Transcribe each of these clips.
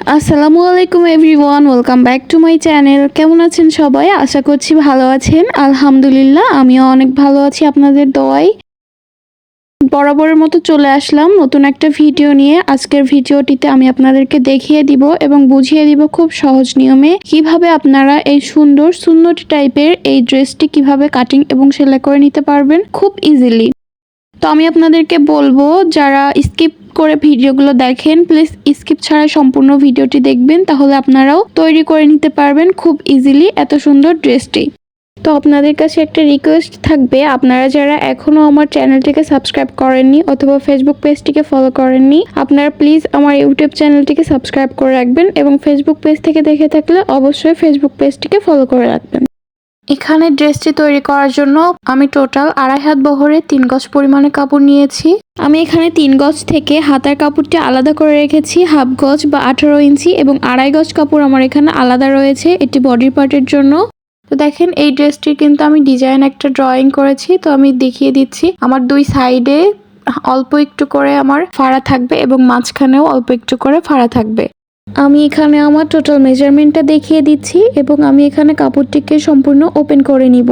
আসসালামু আলাইকুম everyone, welcome back to my channel. কেমন আছেন সবাই? আশা করছি ভালো আছেন। আলহামদুলিল্লাহ, আমিও অনেক ভালো আছি আপনাদের দোয়াই বরাবরের মতো চলে আসলাম নতুন একটা ভিডিও নিয়ে। আজকের ভিডিওটিতে আমি আপনাদেরকে দেখিয়ে দিব এবং বুঝিয়ে দিব খুব সহজ নিয়মে কীভাবে আপনারা এই সুন্দর সুন্দর টাইপের এই ড্রেসটি কীভাবে কাটিং এবং সেলাই করে নিতে পারবেন খুব ইজিলি তো আমি আপনাদেরকে বলব, যারা স্কিপ করে ভিডিওগুলো দেখেন প্লিজ স্কিপ ছাড়া সম্পূর্ণ ভিডিওটি দেখবেন, তাহলে আপনারাও তৈরি করে নিতে পারবেন খুব ইজিলি এত সুন্দর ড্রেসটি। তো আপনাদের কাছে একটা রিকোয়েস্ট থাকবে, আপনারা যারা এখনও আমার চ্যানেলটিকে সাবস্ক্রাইব করেননি অথবা ফেসবুক পেজটিকে ফলো করেননি, আপনারা প্লিজ আমার ইউটিউব চ্যানেলটিকে সাবস্ক্রাইব করে রাখবেন এবং ফেসবুক পেজ থেকে দেখে থাকলে অবশ্যই ফেসবুক পেজটিকে ফলো করে রাখবেন। এখানে ড্রেসটি তৈরি করার জন্য আমি টোটাল আড়াই হাত বহরে তিন গজ পরিমাণে কাপড় নিয়েছি। আমি এখানে তিন গজ থেকে হাতার কাপড়টি আলাদা করে রেখেছি, হাফ গজ বা আঠারো ইঞ্চি এবং আড়াই গজ কাপড় আমার এখানে আলাদা রয়েছে এটি বডির পার্টের জন্য। তো দেখেন, এই ড্রেসটির কিন্তু আমি ডিজাইন একটা ড্রয়িং করেছি, তো আমি দেখিয়ে দিচ্ছি। আমার দুই সাইডে অল্প একটু করে আমার ফাড়া থাকবে এবং মাঝখানেও অল্প একটু করে ফাড়া থাকবে। আমি এখানে আমার টোটাল মেজারমেন্টটা দেখিয়ে দিচ্ছি এবং আমি এখানে কাপড়টিকে সম্পূর্ণ ওপেন করে নিব।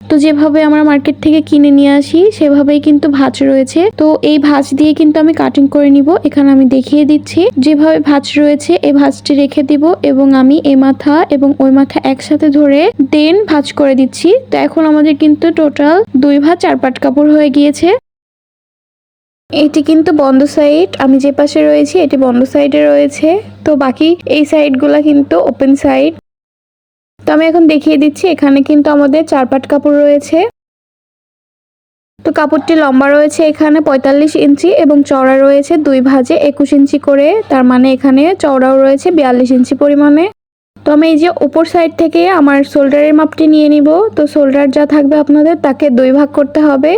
তো যেভাবে আমরা মার্কেট থেকে কিনে নিয়ে আসি, সেভাবেই কিন্তু ভাঁজ রয়েছে। তো এই ভাঁজ দিয়ে কিন্তু আমি কাটিং করে নিব। এখানে আমি দেখিয়ে দিচ্ছি, যেভাবে ভাঁজ রয়েছে, এই ভাঁজটি রেখে দিব এবং আমি এ মাথা এবং ওই মাথা একসাথে ধরে দেন ভাঁজ করে দিচ্ছি। তো এখন আমাদের কিন্তু টোটাল দুই ভাঁজ চার পাট কাপড় হয়ে গিয়েছে। এটি কিন্তু বন্ধ সাইড আমি যে পাশে রয়েছি, এটি বন্ধ সাইডে রয়েছে। তো বাকি এই সাইডগুলো কিন্তু ওপেন সাইড তো আমি এখন দেখিয়ে দিচ্ছি, এখানে কিন্তু আমাদের চার পাট কাপড় রয়েছে। তো কাপড়টি লম্বা রয়েছে এখানে পঁয়তাল্লিশ ইঞ্চি এবং চওড়া রয়েছে দুই ভাজে একুশ ইঞ্চি করে। তার মানে এখানে চওড়াও রয়েছে বিয়াল্লিশ ইঞ্চি পরিমাণে। তো আমি এই যে উপর সাইড থেকে আমার শোল্ডারের মাপটি নিয়ে নিব। তো শোল্ডার যা থাকবে আপনাদের, তাকে দুই ভাগ করতে হবে।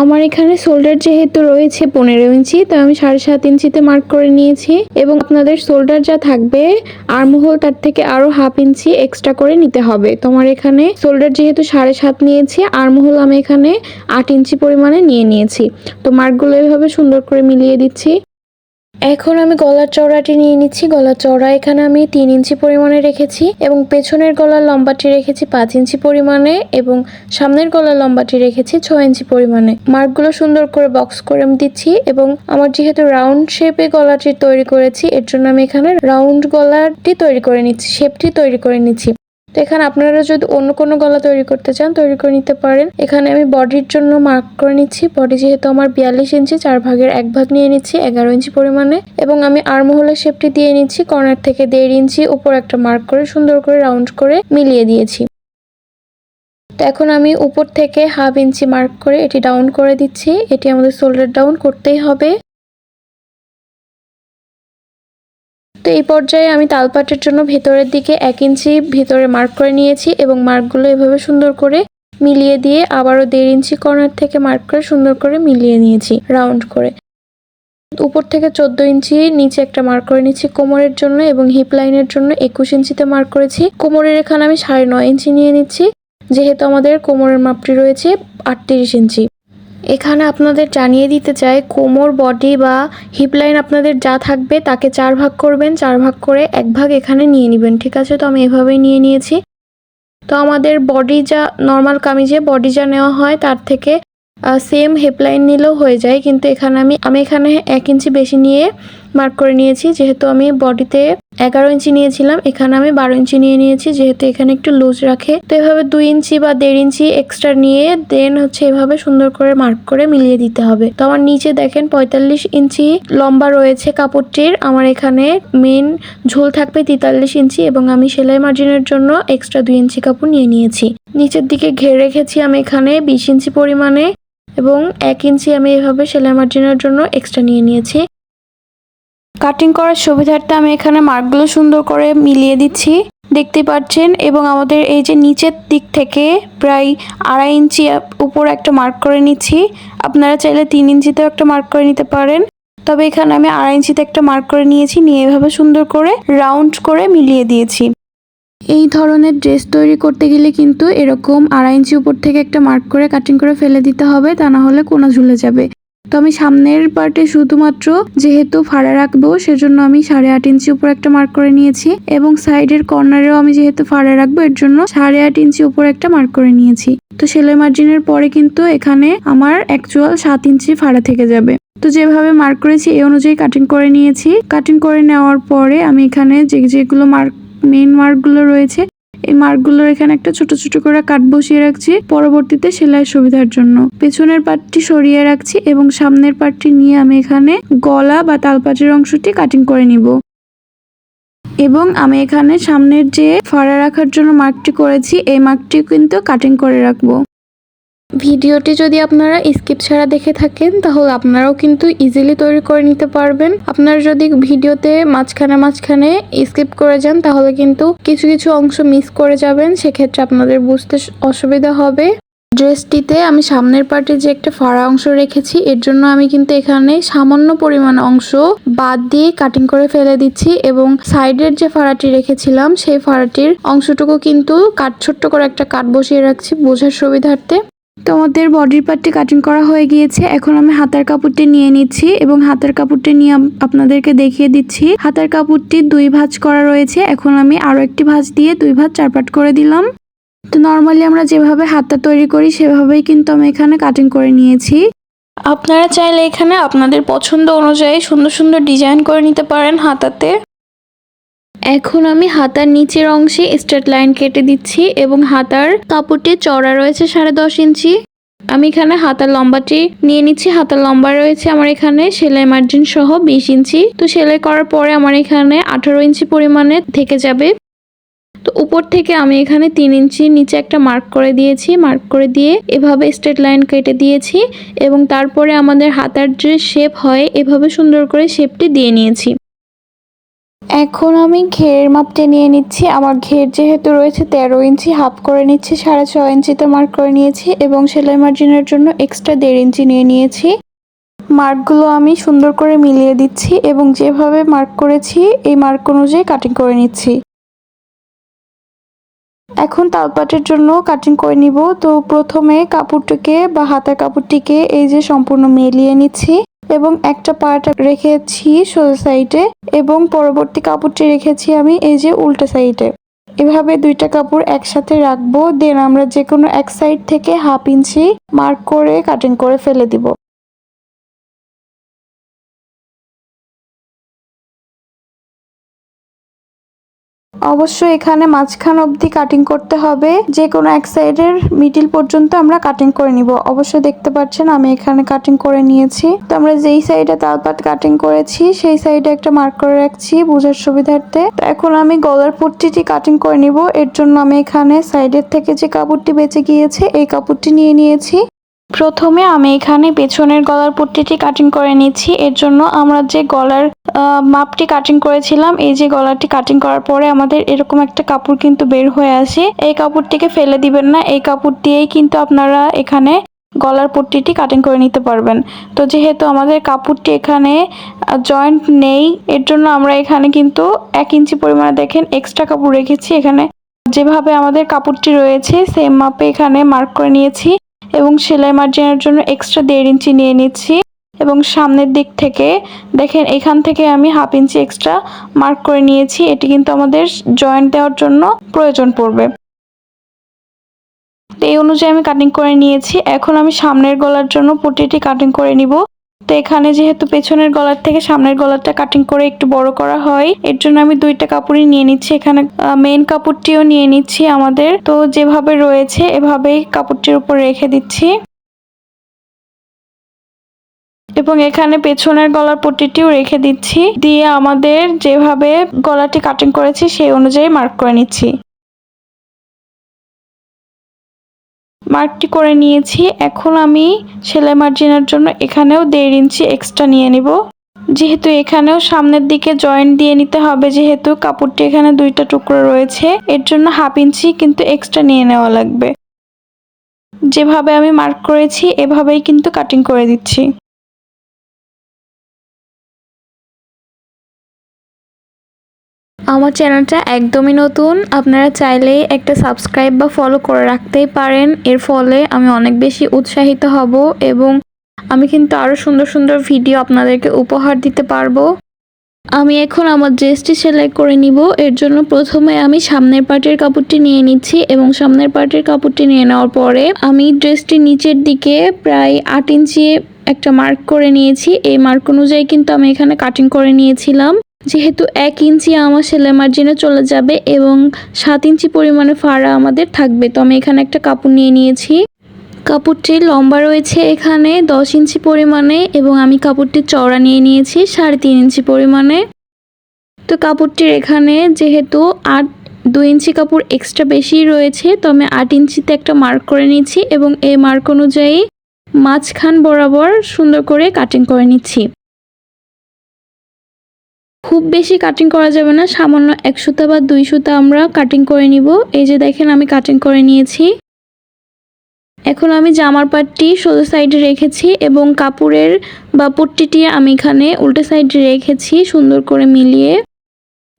আমার এখানে শোল্ডার যেহেতু রয়েছে পনেরো ইঞ্চি, তো আমি সাড়ে সাত ইঞ্চিতে মার্ক করে নিয়েছি এবং আপনাদের শোল্ডার যা থাকবে আর্মহোল তার থেকে আরও হাফ ইঞ্চি এক্সট্রা করে নিতে হবে। তোমার এখানে শোল্ডার যেহেতু সাড়ে সাত নিয়েছি আর্মহোল আমি এখানে আট ইঞ্চি পরিমাণে নিয়ে নিয়েছি। তো মার্কগুলো এভাবে সুন্দর করে মিলিয়ে দিচ্ছি। এখন আমি গলার চওড়াটি নিয়ে নিচ্ছি। গলার চওড়া এখানে আমি তিন ইঞ্চি পরিমাণে রেখেছি এবং পেছনের গলার লম্বাটি রেখেছি পাঁচ ইঞ্চি পরিমাণে এবং সামনের গলার লম্বাটি রেখেছি ছয় ইঞ্চি পরিমাণে। মার্কগুলো সুন্দর করে বক্স করে দিচ্ছি এবং আমার যেহেতু রাউন্ড শেপে গলাটি তৈরি করেছি, এর জন্য আমি এখানে রাউন্ড গলাটি তৈরি করে নিচ্ছি, শেপটি তৈরি করে নিচ্ছি। তো এখানে আপনারা যদি অন্য কোনো গলা তৈরি করতে চান, তৈরি করে নিতে পারেন। এখানে আমি বডির জন্য মার্ক করে নিচ্ছি। বডি যেহেতু আমার বিয়াল্লিশ ইঞ্চি, চার ভাগের এক ভাগ নিয়ে নিচ্ছি, এগারো ইঞ্চি পরিমাণে। এবং আমি আর্মহোলের শেপটি দিয়ে নিচ্ছি কর্নার থেকে দেড় ইঞ্চি উপর একটা মার্ক করে, সুন্দর করে রাউন্ড করে মিলিয়ে দিয়েছি। তো এখন আমি উপর থেকে হাফ ইঞ্চি মার্ক করে এটি ডাউন করে দিচ্ছি। এটি আমাদের শোল্ডার ডাউন করতেই হবে। তো এই পর্যায়ে আমি তালপাটের জন্য ভেতরের দিকে এক ইঞ্চি ভেতরে মার্ক করে নিয়েছি এবং মার্কগুলো এভাবে সুন্দর করে মিলিয়ে দিয়ে আবারও দেড় ইঞ্চি কর্নার থেকে মার্ক করে সুন্দর করে মিলিয়ে নিয়েছি, রাউন্ড করে। উপর থেকে চোদ্দ ইঞ্চি নিচে একটা মার্ক করে নিচ্ছি কোমরের জন্য এবং হিপ লাইনের জন্য একুশ ইঞ্চিতে মার্ক করেছি। কোমরের এখানে আমি সাড়ে নয় ইঞ্চি নিয়ে নিচ্ছি, যেহেতু আমাদের কোমরের মাপটি রয়েছে আটত্রিশ ইঞ্চি। এখানে আপনাদের জানিয়ে দিতে চাই, কোমর বডি বা হিপ লাইন আপনাদের যা থাকবে তাকে চার ভাগ করবেন, চার ভাগ করে এক ভাগ এখানে নিয়ে নেবেন, ঠিক আছে? তো আমি এভাবেই নিয়ে নিয়েছি। তো আমাদের বডি যা নর্মাল কামিজে বডি যা নেওয়া হয় তার থেকে সেম হেপলাইন নিলেও হয়ে যায়। কিন্তু এখানে আমি আমি এখানে এক ইঞ্চি বেশি নিয়ে মার্ক করে নিয়েছি। যেহেতু আমি বডিতে এগারো ইঞ্চি নিয়েছিলাম, এখানে আমি বারো ইঞ্চি নিয়ে নিয়েছি, যেহেতু এখানে একটু লুজ রাখে। তো এভাবে দুই ইঞ্চি বা দেড় ইঞ্চি এক্সট্রা নিয়ে দেন হচ্ছে এভাবে সুন্দর করে মার্ক করে মিলিয়ে দিতে হবে। তো আমার নিচে দেখেন পঁয়তাল্লিশ ইঞ্চি লম্বা রয়েছে কাপড়টির, আমার এখানে মেন ঝোল থাকবে তেতাল্লিশ ইঞ্চি এবং আমি সেলাই মার্জিনের জন্য এক্সট্রা দুই ইঞ্চি কাপড় নিয়ে নিয়েছি। নিচের দিকে ঘেরে রেখেছি আমি এখানে বিশ ইঞ্চি পরিমাণে এবং এক ইঞ্চি আমি এভাবে সেলাই মার্জিনের জন্য এক্সট্রা নিয়ে নিয়েছি। কাটিং করার সুবিধার্থে আমি এখানে মার্কগুলো সুন্দর করে মিলিয়ে দিচ্ছি। দেখতে পাচ্ছেন, এবং আমাদের এই যে নিচের দিক থেকে প্রায় আড়াই ইঞ্চি উপর একটা মার্ক করে নিচ্ছি। আপনারা চাইলে তিন ইঞ্চিতেও একটা মার্ক করে নিতে পারেন। তবে এখানে আমি আড়াই ইঞ্চিতে একটা মার্ক করে নিয়েছি, নিয়ে এভাবে সুন্দর করে রাউন্ড করে মিলিয়ে দিয়েছি। এই ধরনের ড্রেস তৈরি করতে গেলে কিন্তু এরকম আড়াই ইঞ্চি উপর থেকে একটা মার্ক করে কাটিং করে ফেলে দিতে হবে, তা না হলে কোনা ঝুলে যাবে। তো আমি সামনের পার্টে শুধুমাত্র যেহেতু ফাড়া রাখব, সেজন্য আমি সাড়ে আট ইঞ্চি উপর একটা মার্ক করে নিয়েছি এবং সাইডের কর্নারেও আমি যেহেতু ফাড়া রাখব, এর জন্য সাড়ে আট ইঞ্চি উপর একটা মার্ক করে নিয়েছি। তো সেলাই মার্জিনের পরে কিন্তু এখানে আমার অ্যাকচুয়াল সাত ইঞ্চি ফাড়া থেকে যাবে। তো যেভাবে মার্ক করেছি এই অনুযায়ী কাটিং করে নিয়েছি। কাটিং করে নেওয়ার পরে আমি এখানে যে যেগুলো মার্ক মেইন মার্কগুলো রয়েছে এই মার্কগুলোর এখানে একটা ছোট ছোট করে কাঠ বসিয়ে রাখছি পরবর্তীতে সেলাই সুবিধার জন্য। পেছনের পার্টটি সরিয়ে রাখছি এবং সামনের পার্টটি নিয়ে আমি এখানে গলা বা তালপাটির অংশটি কাটিং করে নিব। এবং আমি এখানে সামনের যে ফাড়া রাখার জন্য মার্কটি করেছি, এই মার্কটি কিন্তু কাটিং করে রাখব। ভিডিওটি যদি আপনারা স্কিপ ছাড়া দেখে থাকেন, তাহলে আপনারাও কিন্তু ইজিলি তৈরি করে নিতে পারবেন। আপনারা যদি ভিডিওতে মাঝখানে মাঝখানে স্কিপ করে যান, তাহলে কিন্তু কিছু কিছু অংশ মিস করে যাবেন। সেক্ষেত্রে আপনাদের বুঝতে অসুবিধা হবে। ড্রেসটিতে আমি সামনের পার্টে যে একটা ফাড়া অংশ রেখেছি, এর জন্য আমি কিন্তু এখানে সামান্য পরিমাণ অংশ বাদ দিয়ে কাটিং করে ফেলে দিচ্ছি এবং সাইডের যে ফাড়াটি রেখেছিলাম, সেই ফাড়াটির অংশটুকু কিন্তু কাট ছোট্ট করে একটা কাট বসিয়ে রাখছি বোঝার সুবিধার্থে। তোমাদের বডির পার্টটি কাটিং করা হয়ে গিয়েছে। এখন আমি হাতার কাপড়টি নিয়ে নিচ্ছি এবং হাতার কাপড়টি নিয়ে আপনাদেরকে দেখিয়ে দিচ্ছি। হাতার কাপড়টি দুই ভাঁজ করা রয়েছে। এখন আমি আরও একটি ভাঁজ দিয়ে দুই ভাঁজ চারপাট করে দিলাম। তো নর্মালি আমরা যেভাবে হাতটা তৈরি করি, সেভাবেই কিন্তু আমি এখানে কাটিং করে নিয়েছি। আপনারা চাইলে এখানে আপনাদের পছন্দ অনুযায়ী সুন্দর সুন্দর ডিজাইন করে নিতে পারেন হাতাতে। এখন আমি হাতার নিচের অংশে স্ট্রেট লাইন কেটে দিচ্ছি এবং হাতার কাপড়টি চড়া রয়েছে সাড়ে দশ ইঞ্চি। আমি এখানে হাতার লম্বাটি নিয়ে নিচ্ছি। হাতার লম্বা রয়েছে আমার এখানে সেলাই মার্জিন সহ বিশ ইঞ্চি। তো সেলাই করার পরে আমার এখানে আঠারো ইঞ্চি পরিমাণে থেকে যাবে। তো উপর থেকে আমি এখানে তিন ইঞ্চি নিচে একটা মার্ক করে দিয়েছি। মার্ক করে দিয়ে এভাবে স্ট্রেট লাইন কেটে দিয়েছি এবং তারপরে আমাদের হাতার যে শেপ হয়, এভাবে সুন্দর করে শেপটি দিয়ে নিয়েছি। এখন আমি ঘের মাপটা নিয়ে নিচ্ছি। আমার ঘের যেহেতু রয়েছে তেরো ইঞ্চি, হাফ করে নিচ্ছি, সাড়ে ছ ইঞ্চিতে মার্ক করে নিয়েছি এবং সেলাই মার্জিনের জন্য এক্সট্রা দেড় ইঞ্চি নিয়ে নিয়েছি। মার্কগুলো আমি সুন্দর করে মিলিয়ে দিচ্ছি এবং যেভাবে মার্ক করেছি, এই মার্ক অনুযায়ী কাটিং করে নিচ্ছি। এখন তালপাটের জন্য কাটিং করে নিব। তো প্রথমে কাপড়টিকে বা হাতার কাপড়টিকে এই যে সম্পূর্ণ মেলিয়ে নিচ্ছি এবং একটা পার্ট রেখেছি সোজা সাইডে এবং পরবর্তী কাপড়টি রেখেছি আমি এই যে উল্টো সাইডে এভাবে দুইটা কাপড় একসাথে রাখব দেন আমরা যে কোনো এক সাইড থেকে হাফ ইঞ্চি মার্ক করে কাটিং করে ফেলে দিব। অবশ্যই এখানে মাঝখান অবধি কাটিং করতে হবে। যে কোনো এক সাইডের মিডিল পর্যন্ত আমরা কাটিং করে নিব। অবশ্যই দেখতে পাচ্ছেন আমি এখানে কাটিং করে নিয়েছি। তো আমরা যেই সাইডে তালপাত কাটিং করেছি, সেই সাইডে একটা মার্ক করে রাখছি বোঝার সুবিধার্থে। তো এখন আমি গলার পট্টিটি কাটিং করে নিব। এর জন্য আমি এখানে সাইডের থেকে যে কাপড়টি বেঁচে গিয়েছে, এই কাপড়টি নিয়ে নিয়েছি। প্রথমে আমি এখানে পেছনের গলার পট্টিটি কাটিং করে নিচ্ছি। এর জন্য আমরা যে গলার মাপটি কাটিং করেছিলাম, এই যে গলাটি কাটিং করার পরে আমাদের এরকম একটা কাপড় কিন্তু বের হয়ে আসে। এই কাপড়টিকে ফেলে দিবেন না, এই কাপড় দিয়েই কিন্তু আপনারা এখানে গলার পট্টিটি কাটিং করে নিতে পারবেন। তো যেহেতু আমাদের কাপড়টি এখানে জয়েন্ট নেই, এর জন্য আমরা এখানে কিন্তু এক ইঞ্চি পরিমাণে দেখেন এক্সট্রা কাপড় রেখেছি। এখানে যেভাবে আমাদের কাপড়টি রয়েছে সেম মাপে এখানে মার্ক করে নিয়েছি। এবং সেলাই মার্জিনের জন্য এক্সট্রা দেড় ইঞ্চি নিয়ে নিচ্ছি। এবং সামনের দিক থেকে দেখেন, এখান থেকে আমি হাফ ইঞ্চি এক্সট্রা মার্ক করে নিয়েছি। এটি কিন্তু আমাদের জয়েন্ট দেওয়ার জন্য প্রয়োজন পড়বে। তো এই অনুযায়ী আমি কাটিং করে নিয়েছি। এখন আমি সামনের গলার জন্য পুটিটি কাটিং করে নিব। তো এখানে যেহেতু পেছনের গলার থেকে সামনের গলারটা কাটিং করে একটু বড় করা হয়, এর জন্য আমি দুইটা কাপড়ই নিয়ে নিচ্ছি। এখানে মেন কাপড়টিও নিয়ে নিচ্ছি আমাদের। তো যেভাবে রয়েছে, এভাবেই কাপড়টির উপর রেখে দিচ্ছি। এবং এখানে পেছনের গলার পট্টিটিও রেখে দিচ্ছি। দিয়ে আমাদের যেভাবে গলাটি কাটিং করেছি, সেই অনুযায়ী মার্ক করে নিচ্ছি। মার্কটি করে নিয়েছি। এখন আমি সেলাই মার্জিনের জন্য এখানেও দেড় ইঞ্চি এক্সট্রা নিয়ে নিব। যেহেতু এখানেও সামনের দিকে জয়েন্ট দিয়ে নিতে হবে, যেহেতু কাপড়টি এখানে দুইটা টুকরো রয়েছে, এর জন্য হাফ ইঞ্চি কিন্তু এক্সট্রা নিয়ে নেওয়া লাগবে। যেভাবে আমি মার্ক করেছি, এভাবেই কিন্তু কাটিং করে দিচ্ছি। আমার চ্যানেলটা একদমই নতুন, আপনারা চাইলেই একটা সাবস্ক্রাইব বা ফলো করে রাখতেই পারেন। এর ফলে আমি অনেক বেশি উৎসাহিত হব এবং আমি কিন্তু আরও সুন্দর সুন্দর ভিডিও আপনাদেরকে উপহার দিতে পারব। আমি এখন আমার ড্রেসটি সেলাই করে নিব। এর জন্য প্রথমে আমি সামনের পার্টের কাপড়টি নিয়ে নিচ্ছি এবং সামনের পার্টের কাপড়টি নিয়ে নেওয়ার পরে আমি ড্রেসটি নিচের দিকে প্রায় আট ইঞ্চি একটা মার্ক করে নিয়েছি। এই মার্ক অনুযায়ী কিন্তু আমি এখানে কাটিং করে নিয়েছিলাম। যেহেতু এক ইঞ্চি আমার সেলাই মার্জিনে চলে যাবে এবং সাত ইঞ্চি পরিমাণে ফাড়া আমাদের থাকবে। তো আমি এখানে একটা কাপড় নিয়ে নিয়েছি। কাপড়টি লম্বা রয়েছে এখানে দশ ইঞ্চি পরিমাণে এবং আমি কাপড়টি চওড়া নিয়ে নিয়েছি সাড়ে তিন ইঞ্চি পরিমাণে। তো কাপড়টির এখানে যেহেতু আট, দুই ইঞ্চি কাপড় এক্সট্রা বেশি রয়েছে, তো আমি আট ইঞ্চিতে একটা মার্ক করে নিচ্ছি এবং এই মার্ক অনুযায়ী মাঝখান বরাবর সুন্দর করে কাটিং করে নিচ্ছি। খুব বেশি কাটিং করা যাবে না। সামান্য এক সুতা বা দুই সুতা আমরা কাটিং করে নিব। এই যে দেখেন আমি কাটিং করে নিয়েছি। এখন আমি জামার পাটটি সোজা সাইডে রেখেছি এবং কাপড়ের বা পট্টিটি আমি এখানে উল্টো সাইডে রেখেছি সুন্দর করে মিলিয়ে।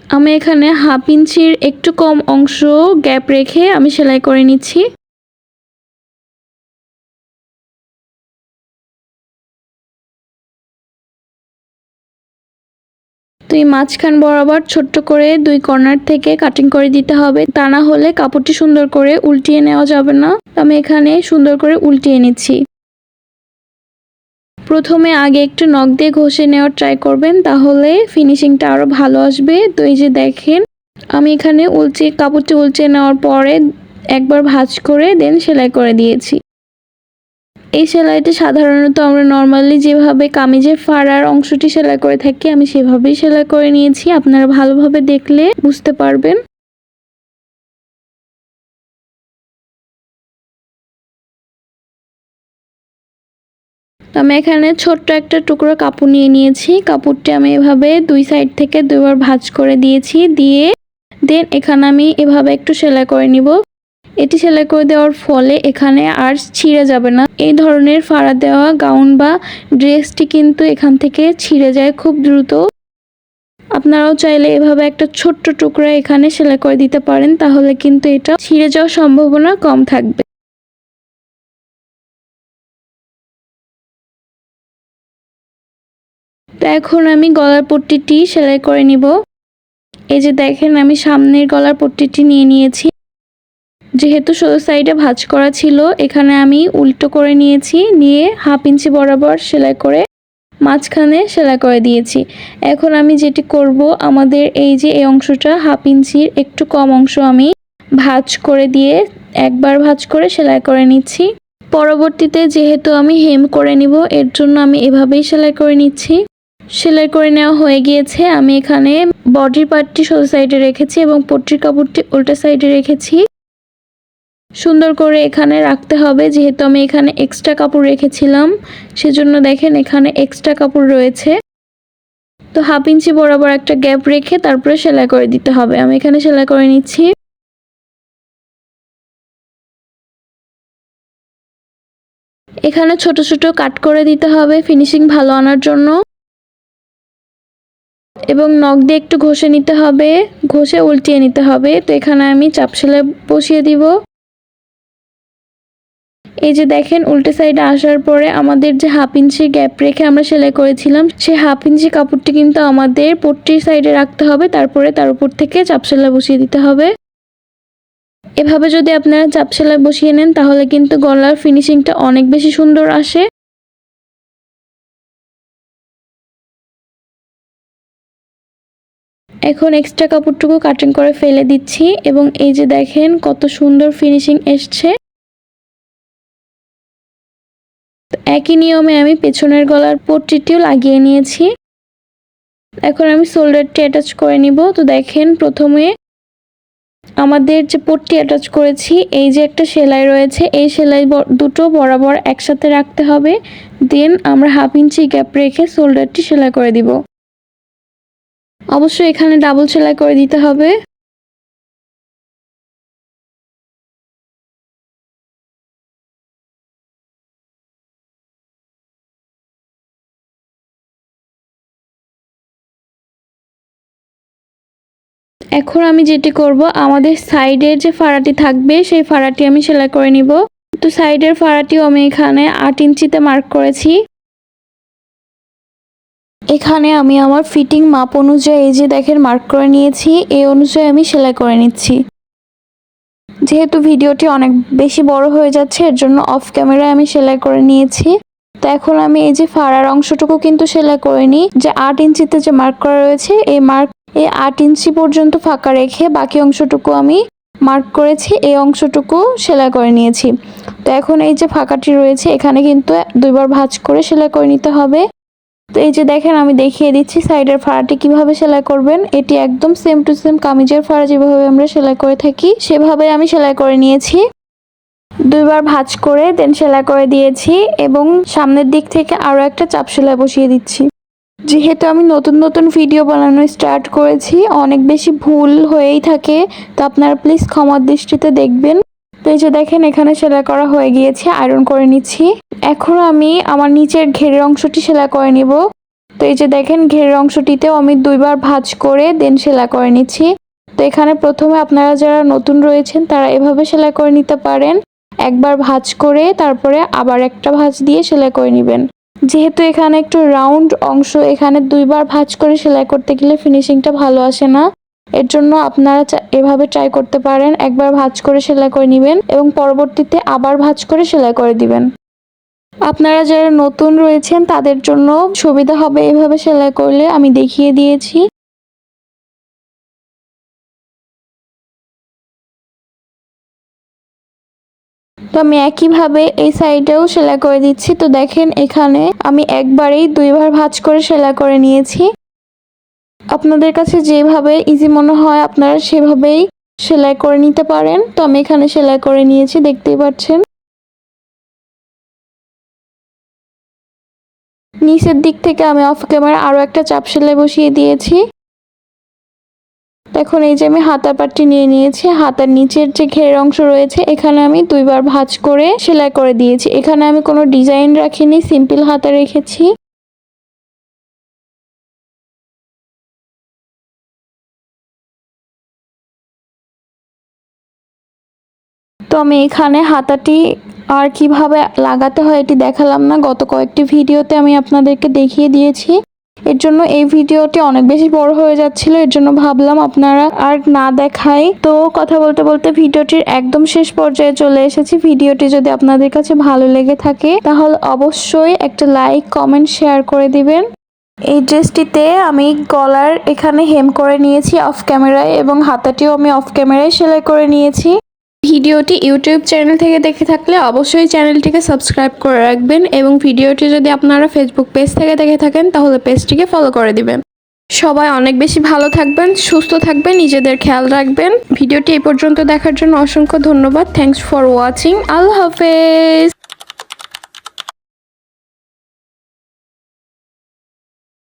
আমি এখানে হাফ ইঞ্চির একটু কম অংশ গ্যাপ রেখে আমি সেলাই করে নিচ্ছি। তো এই মাঝখান বরাবর ছোট্ট করে দুই কর্নার থেকে কাটিং করে দিতে হবে। তা না হলে কাপড়টি সুন্দর করে উল্টিয়ে নেওয়া যাবে না। আমি এখানে সুন্দর করে উল্টিয়ে নিচ্ছি। প্রথমে আগে একটু নখ দিয়ে ঘষে নেওয়ার ট্রাই করবেন, তাহলে ফিনিশিংটা আরও ভালো আসবে। তো এই যে দেখেন, আমি এখানে উলচে, কাপড়টি উলচে নেওয়ার পরে একবার ভাঁজ করে দেন সেলাই করে দিয়েছি। এই সেলাইটা সাধারণত আমরা নর্মালি যেভাবে কামিজের ফাড়ার অংশটি সেলাই করে থাকি, আমি সেভাবেই সেলাই করে নিয়েছি। আপনারা ভালোভাবে দেখলে বুঝতে পারবেন। তো আমি এখানে ছোট্ট একটা টুকরো কাপড় নিয়ে নিয়েছি। কাপড়টি আমি এভাবে দুই সাইড থেকে দুইবার ভাঁজ করে দিয়েছি। দিয়ে দেন এখানে আমি এভাবে একটু সেলাই করে নিব। এটি সেলাই করে দেওয়ার ফলে এখানে আর ছিঁড়ে যাবে না। এই ধরনের ফাড়া দেওয়া গাউন বা ড্রেসটি কিন্তু এখান থেকে ছিঁড়ে যায় খুব দ্রুত। আপনারাও চাইলে এভাবে একটা ছোট্ট টুকরা এখানে সেলাই করে দিতে পারেন, তাহলে কিন্তু এটা ছিঁড়ে যাওয়ার সম্ভাবনা কম থাকবে। তো এখন আমি গলার পট্টিটি সেলাই করে নিব। এই যে দেখেন, আমি সামনের গলার পট্টিটি নিয়ে নিয়েছি। যেহেতু সোজা সাইডে ভাঁজ করা ছিল, এখানে আমি উল্টো করে নিয়েছি, নিয়ে হাফ ইঞ্চি বরাবর সেলাই করে মাঝখানে সেলাই করে দিয়েছি। এখন আমি যেটি করব, আমাদের এই যে, এই অংশটা হাফ ইঞ্চির একটু কম অংশ আমি ভাঁজ করে দিয়ে একবার ভাঁজ করে সেলাই করে নিচ্ছি। পরবর্তীতে যেহেতু আমি হেম করে নিব, এর জন্য আমি এভাবেই সেলাই করে নিচ্ছি। সেলাই করে নেওয়া হয়ে গিয়েছে, আমি এখানে বডির পার্টটি সোজা সাইডে রেখেছি এবং পট্টির কাপড়টি উল্টা সাইডে রেখেছি। সুন্দর করে এখানে রাখতে হবে। যেহেতু আমি এখানে এক্সট্রা কাপড় রেখেছিলাম, সেজন্য দেখেন এখানে এক্সট্রা কাপড় রয়েছে। তো হাফ ইঞ্চি বরাবর একটা গ্যাপ রেখে তারপরে সেলাই করে দিতে হবে। আমি এখানে সেলাই করে নিচ্ছি। এখানে ছোট ছোট কাট করে দিতে হবে ফিনিশিং ভালো আনার জন্য। এবং নখ দিয়ে একটু ঘষে নিতে হবে। ঘষে উল্টিয়ে নিতে হবে। তো এখানে আমি চাপ সেলাই বসিয়ে দিব। এই যে দেখেন, উল্টে সাইডে আসার পরে আমাদের যে হাফ ইঞ্চি গ্যাপ রেখে আমরা সেলাই করেছিলাম সেই হাফ ইঞ্চি কাপড়টি কিন্তু আমাদের পট্টির সাইডে রাখতে হবে, তারপরে তার উপর থেকে চাপ সেলাই বসিয়ে দিতে হবে। এভাবে যদি আপনারা চাপ সেলাই বসিয়ে নেন, তাহলে কিন্তু গলার ফিনিশিংটা অনেক বেশি সুন্দর আসে। এখন এক্সট্রা কাপড়টুকু কাটিং করে ফেলে দিচ্ছি, এবং এই যে দেখেন, কত সুন্দর ফিনিশিং এসছে। একই নিয়মে আমি পেছনের গলার পট্টিটিও লাগিয়ে নিয়েছি। এখন আমি শোল্ডারটি অ্যাটাচ করে নিব। তো দেখেন, প্রথমে আমাদের যে পট্টি অ্যাটাচ করেছি, এই যে একটা সেলাই রয়েছে, এই সেলাই দুটো বরাবর একসাথে রাখতে হবে। দেন আমরা হাফ ইঞ্চি গ্যাপ রেখে শোল্ডারটি সেলাই করে দিব। অবশ্যই এখানে ডাবল সেলাই করে দিতে হবে। এখন আমি যেটি করব, আমাদের সাইডের যে ফাড়াটি থাকবে, সেই ফাড়াটি আমি সেলাই করে নিব। তো সাইডের ফাড়াটিও আমি এখানে আট ইঞ্চিতে মার্ক করেছি। এখানে আমি আমার ফিটিং মাপ অনুযায়ী এই যে দেখেন মার্ক করে নিয়েছি, এই অনুযায়ী আমি সেলাই করে নিচ্ছি। যেহেতু ভিডিওটি অনেক বেশি বড় হয়ে যাচ্ছে, এর জন্য অফ ক্যামেরায় আমি সেলাই করে নিয়েছি। তো এখন আমি এই যে ফাড়ার অংশটুকু কিন্তু সেলাই করে নিই, যে আট ইঞ্চিতে যে মার্ক করা রয়েছে, এই মার্ক এই আট ইঞ্চি পর্যন্ত ফাঁকা রেখে বাকি অংশটুকু আমি মার্ক করেছি এই অংশটুকু সেলাই করে নিয়েছি। তো এখন এই যে ফাঁকাটি রয়েছে, এখানে কিন্তু দুইবার ভাঁজ করে সেলাই করে নিতে হবে। তো এই যে দেখেন, আমি দেখিয়ে দিচ্ছি সাইডের ফাড়াটি কীভাবে সেলাই করবেন। এটি একদম সেম টু সেম কামিজের ফাড়া যেভাবে আমরা সেলাই করে থাকি, সেভাবে আমি সেলাই করে নিয়েছি। দুইবার ভাঁজ করে দেন সেলাই করে দিয়েছি এবং সামনের দিক থেকে আরও একটা চাপ সেলাই বসিয়ে দিচ্ছি। যেহেতু আমি নতুন নতুন ভিডিও বানানো স্টার্ট করেছি, অনেক বেশি ভুল হয়েই থাকে, তো আপনারা প্লিজ ক্ষমার দৃষ্টিতে দেখবেন। তো এই যে দেখেন, এখানে সেলাই করা হয়ে গিয়েছে আয়রন করে নিচ্ছি। এখন আমি আমার নিচের ঘেরের অংশটি সেলাই করে নিব। তো এই যে দেখেন, ঘেরের অংশটিতেও আমি দুইবার ভাঁজ করে দেন সেলাই করে নিচ্ছি। তো এখানে প্রথমে আপনারা যারা নতুন রয়েছেন, তারা এভাবে সেলাই করে নিতে পারেন। একবার ভাঁজ করে, তারপরে আবার একটা ভাঁজ দিয়ে সেলাই করে নেবেন। যেহেতু এখানে একটু রাউন্ড অংশ, এখানে দুইবার ভাঁজ করে সেলাই করতে গেলে ফিনিশিংটা ভালো আসে না। এর জন্য আপনারা এভাবে ট্রাই করতে পারেন। একবার ভাঁজ করে সেলাই করে নেবেন এবং পরবর্তীতে আবার ভাঁজ করে সেলাই করে দিবেন। আপনারা যারা নতুন রয়েছেন, তাদের জন্য সুবিধা হবে এভাবে সেলাই করলে। আমি দেখিয়ে দিয়েছি। তো আমি একইভাবে এই সাইডেও সেলাই করে দিচ্ছি। তো দেখেন এখানে আমি একবারেই দুইবার ভাঁজ করে সেলাই করে নিয়েছি। আপনাদের কাছে যেভাবে ইজি মনে হয় আপনারা সেভাবেই সেলাই করে নিতে পারেন। তো আমি এখানে সেলাই করে নিয়েছি, দেখতেই পাচ্ছেন। নিচের দিক থেকে আমি অফ ক্যামেরা আরও একটা চাপ সেলাই বসিয়ে দিয়েছি। এখন এই যে আমি হাতার পাটটি নিয়ে নিয়েছি, হাতার নিচের যে ঘেরের অংশ রয়েছে, এখানে আমি দুইবার ভাঁজ করে সেলাই করে দিয়েছি। এখানে আমি কোনো ডিজাইন রাখিনি, সিম্পল হাতা রেখেছি। তো আমি এখানে হাতাটি আর কীভাবে লাগাতে হয় এটি দেখালাম না, গত কয়েকটি ভিডিওতে আমি আপনাদেরকে দেখিয়ে দিয়েছি। এর জন্য এই ভিডিওটি অনেক বেশি বড় হয়ে যাচ্ছিল, এর জন্য ভাবলাম আপনারা আর না দেখাই। তো কথা বলতে বলতে ভিডিওটির একদম শেষ পর্যায়ে চলে এসেছি। ভিডিওটি যদি আপনাদের কাছে ভালো লেগে থাকে, তাহলে অবশ্যই একটা লাইক, কমেন্ট, শেয়ার করে দিবেন। এই ড্রেসটিতে আমি গলার এখানে হেম করে নিয়েছি অফ ক্যামেরায় এবং হাতাটিও আমি অফ ক্যামেরায় সেলাই করে নিয়েছি। ভিডিওটি ইউটিউব চ্যানেল থেকে দেখে থাকলে অবশ্যই চ্যানেলটিকে সাবস্ক্রাইব করে রাখবেন এবং ভিডিওটি যদি আপনারা ফেসবুক পেজ থেকে দেখে থাকেন, তাহলে পেজটিকে ফলো করে দিবেন। সবাই অনেক বেশি ভালো থাকবেন, সুস্থ থাকবেন, নিজেদের খেয়াল রাখবেন। ভিডিওটি এই পর্যন্ত দেখার জন্য অসংখ্য ধন্যবাদ। থ্যাংকস ফর ওয়াচিং আল্লাহ হাফেজ।